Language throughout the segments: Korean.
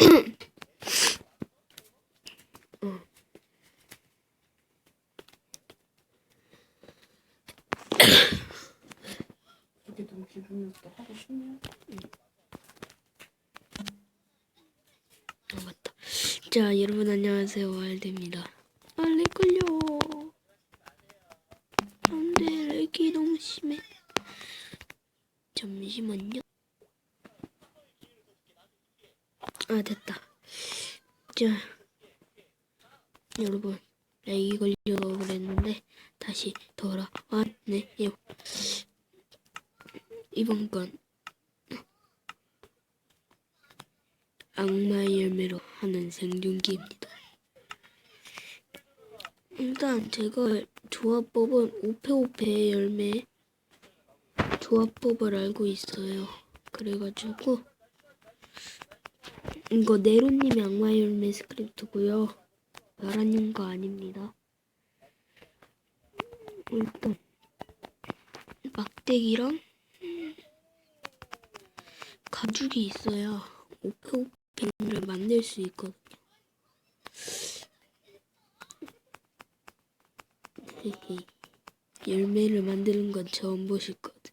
이게 너무 기분이었다 하고 싶냐? 아 맞다. 자 여러분 안녕하세요 와일드입니다. 빨리 끌려. 안돼 렉이 너무 심해. 잠시만요. 아 됐다. 자 여러분 렉이 걸려 그랬는데 다시 돌아왔네요. 이번 건 악마의 열매로 하는 생존기입니다. 일단 제가 조합법은 오페오페 열매 조합법을 알고 있어요. 그래가지고 이거 네로님의 악마의 열매 스크립트고요. 나라님 거 아닙니다. 일단 막대기랑 가죽이 있어야 오페오페를 만들 수 있거든요. 열매를 만드는 건 처음 보실 거든.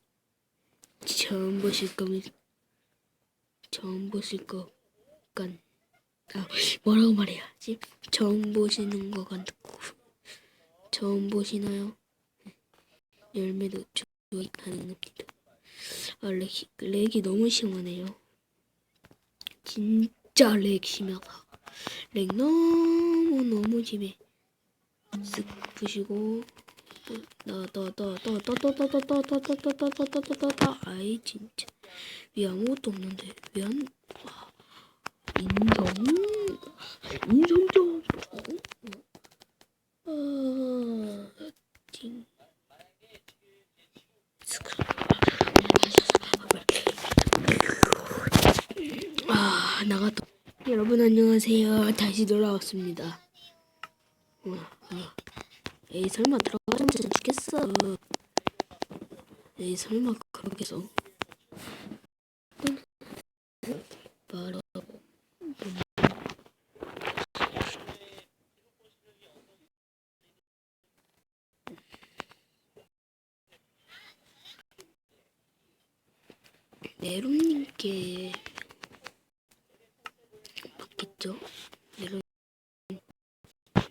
처음 보실 겁니다. 처음 보실 거, 간, 아, 뭐라고 말해야지? 처음 보시는 거 같고, 처음 보시나요? 열매도 조이 가능합니다. 아, 렉, 렉이 너무 심하네요. 진짜 렉 심하다. 렉 너무 너무 심해. 쓱 부시고 나나나나나나나나나나나나나나 아이 진짜 왜 아무것도 없는데 왜안 인성 인성 좀 아, 찡. 아 나갔다 여러분 안녕하세요 다시 돌아왔습니다 어, 어. 에이 설마 들어가자면 죽겠어 에이 설마 그러겠어 바로 네롬님께 맞겠죠? 네롬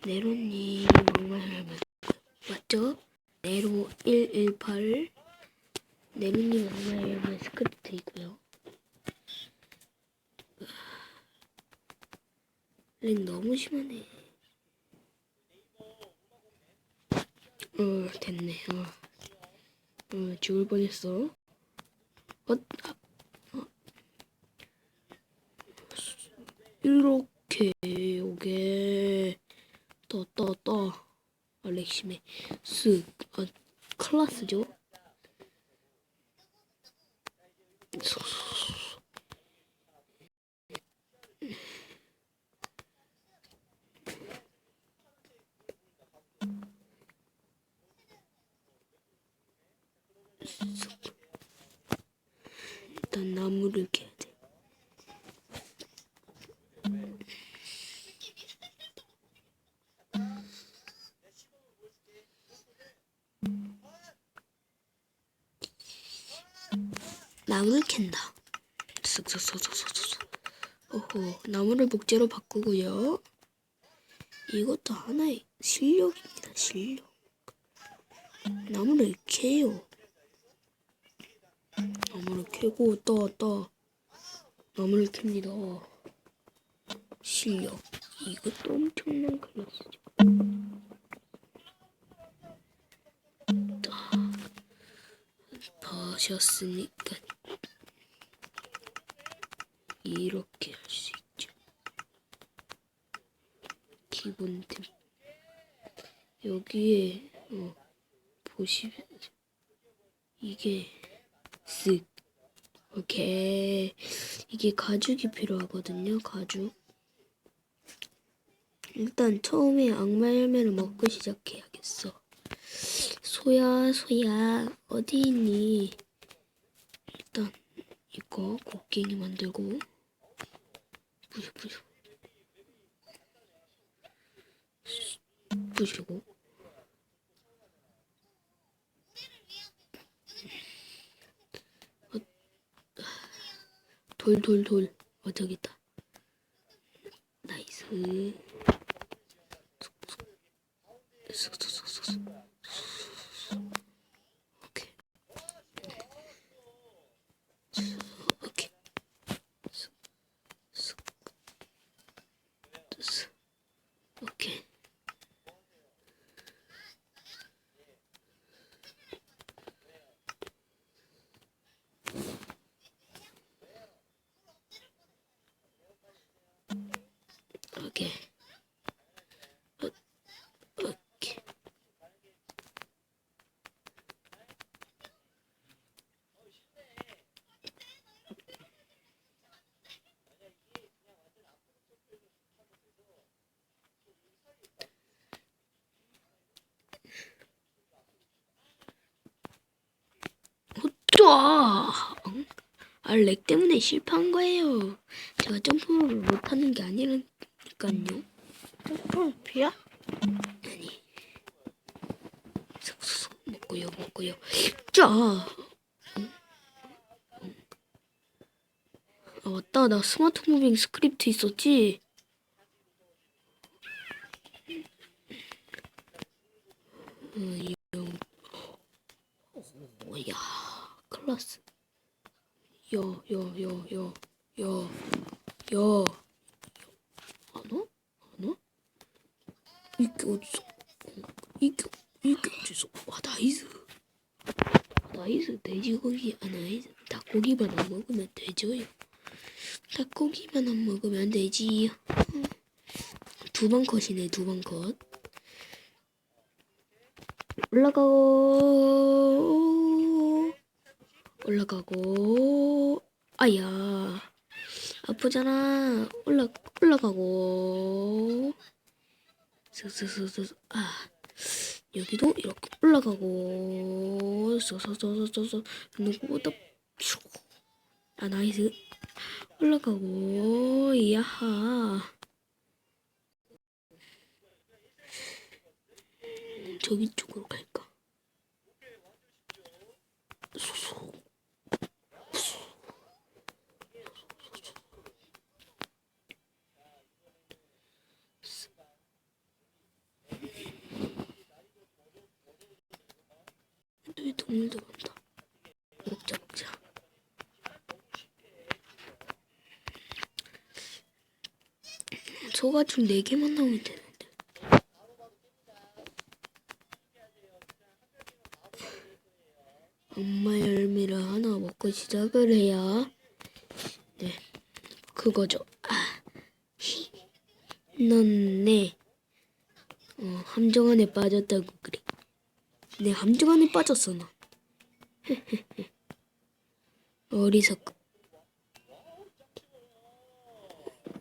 네로님 정말 맞죠? 네로 118 네로님 정말 스크립트이고요. 렉 너무 심하네. 어 됐네. 어, 어 죽을 뻔했어. 어, 아, 어. 이렇게 오게. 떠떠 떠 알렉심의 쓱 아, 클라스죠 일단 나무를 캐야 돼 나무를 캔다. 오호, 나무를 목재로 바꾸고요. 이것도 하나의 실력입니다. 실력. 나무를 캐요. 나무를 캐고 떠 떠. 나무를 캡니다. 실력. 이것도 엄청난 클래스죠. 버셨으니까 이렇게 할 수 있죠. 기본 템 여기에 어, 보시면 이게 쓱 오케이 이게 가죽이 필요하거든요. 가죽 일단 처음에 악마 열매를 먹고 시작해야겠어. 소야 소야 어디 있니? 일단 이거 곡괭이 만들고 부시 부시 부시고. 돌돌돌. 어 저기다. 나이스. 오케이. 아, 렉 때문에 실패한 거예요. 제가 점프를 못하는 게 아니라니까 요. 점프야? 아니. 슥슥 먹고요, 먹고요. 자. 응? 응. 아 맞다, 나 스마트 무빙 스크립트 있었지. 음, 이런. 오야, 클라스. 여, 여, 여, 여, 여, 여. 안 와? 안 와? 이게 어디서? 이게 이게 어디서? 와 나이스. 나이스 돼지고기 아 나이스 닭고기만 안 먹으면 되죠요. 닭고기만 안 먹으면 되지. 두번 컷이네 두 번 컷. 올라가고 올라가고 아야 아프잖아 올라 올라가고 쓱쓱쓱쓱 아 여기도 이렇게 올라가고 쏘쏘쏘쏘쏘 누구보다 아 나이스. 올라가고 야하. 저기 쪽으로 갈까? 쏘쏘 또 동물도 많다. 먹자 먹자. 소가죽 4개만 나오면 되는데. 엄마 열매를 하나 먹고 시작을 해야 네 그거죠. 아, 히. 넌네 어, 함정 안에 빠졌다고 그래. 내 함정 안에 빠졌어 나. 어리석고.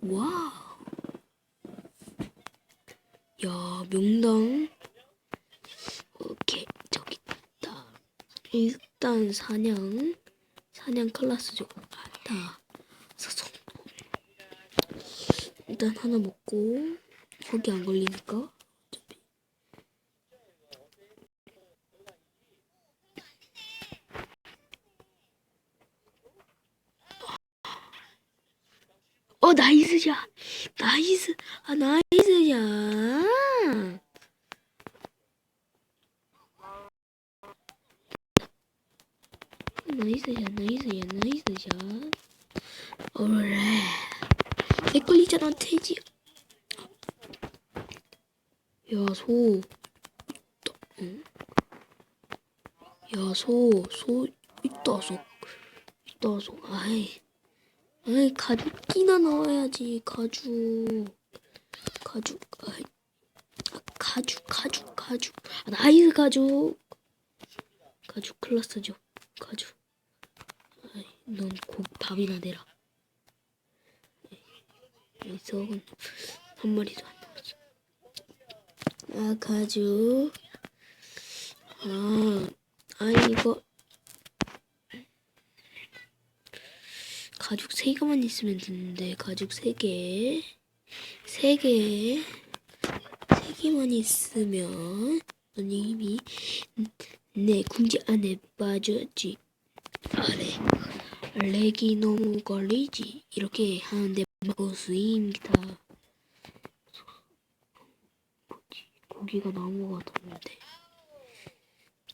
와우. 야 명당. 오케이 저기 있다. 일단 사냥 사냥 클라스 좀 갔다. 사서 일단 하나 먹고 거기 안 걸리니까. 어차피. 어 나이스야. 나이스. 아 나이스야. 나이스야 나이스야 나이스야. 오래 내 걸리잖아 돼지. 야소. 응? 야소. 소 있다 소 있다 소 아이. 아이 가죽 이나 넣어야지. 가죽. 가죽. 아이 아, 가죽 가죽 가죽. 아, 나이스 가죽. 가죽 클라스죠. 가죽. 아이 넌 곧 밥이나 내라. 여기서 한 마리도 안 나왔어. 아 가죽. 아, 아 이거 가죽 세 개만 있으면 되는데 가죽 세 개, 세 개, 세 여기만 있으면 넌 이미 내 궁지 안에 빠졌지. 아래 렉이 너무 걸리지. 이렇게 하는데 마우스입니다. 뭐지? 고기가 나온 것 같았는데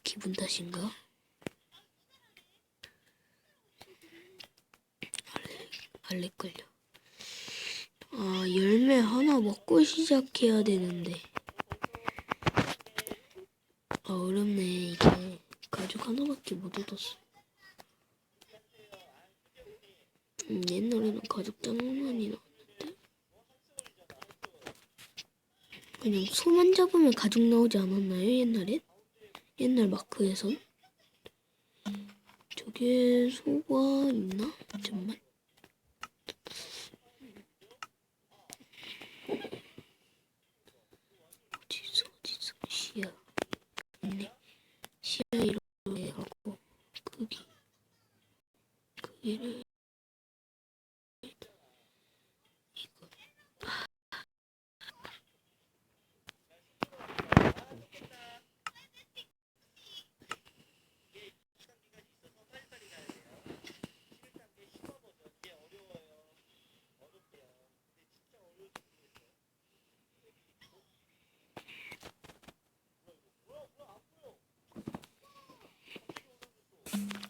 기분 탓인가? 걸려. 아 열매 하나 먹고 시작해야 되는데. 아 어렵네 이게 가죽 하나밖에 못 얻었어. 음, 옛날에는 가죽 짱 많이 나왔는데. 그냥 소만 잡으면 가죽 나오지 않았나요 옛날엔? 옛날 마크에선? 저게 소가 있나? 잠만. you.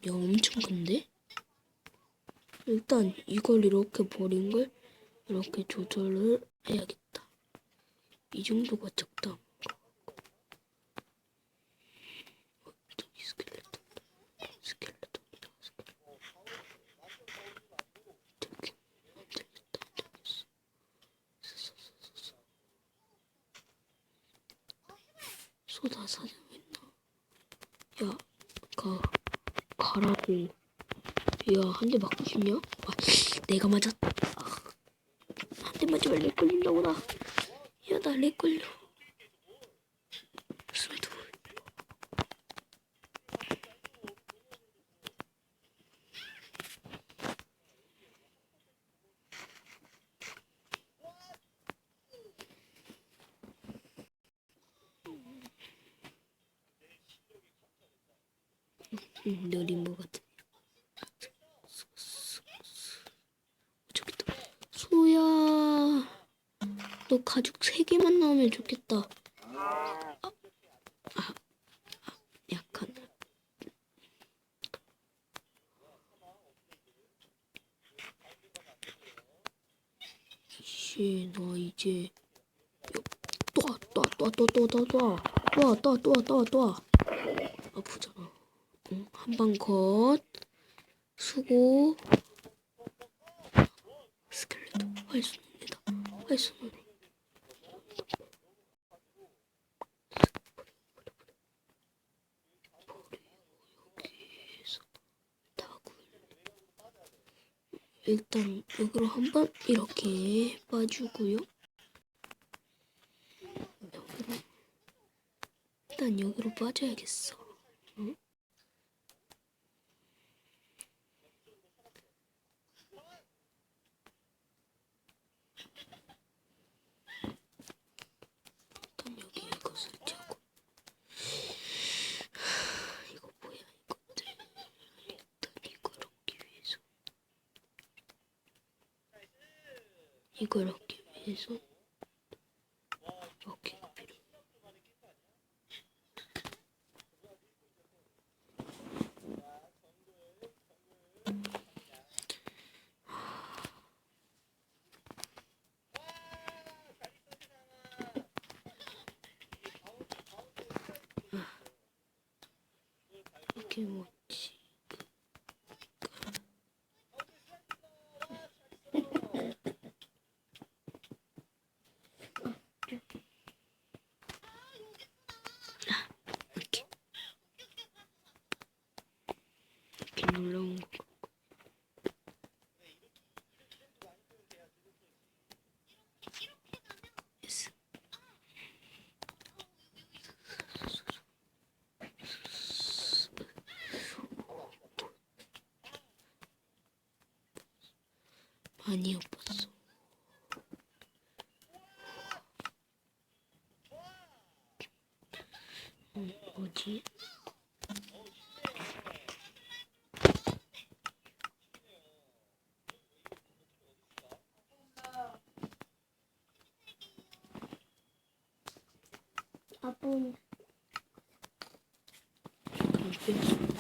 야 엄청 큰데? 일단 이걸 이렇게 버린 걸 이렇게 조절을 해야겠다. 이 정도가 쏘. 소다 사장 있나? 야, 가. 가라고. 야, 한 대 맞고 싶냐? 아, 내가 맞았다. 아, 한 대 맞으면 렉 걸린다고, 나. 야, 나 렉 걸려. 술도. 음, 느린 것 있다. 소야. 너 가죽 세 개만 나오면 좋겠다. 아, 아, 아, 약간. 씨, 나 이제 또 또 또 또 또 또 또 또 또 또 또또 아프잖아. 응, 한방 컷. 수고. 스켈레톤 활 쏘는 데다. 활 쏘는 데. 여기에서 다굴. 일단 여기로 한 번 이렇게 빠주고요. 일단 여기로 빠져야겠어. y con los que beso 많이 아팠어. 음, 뭐지?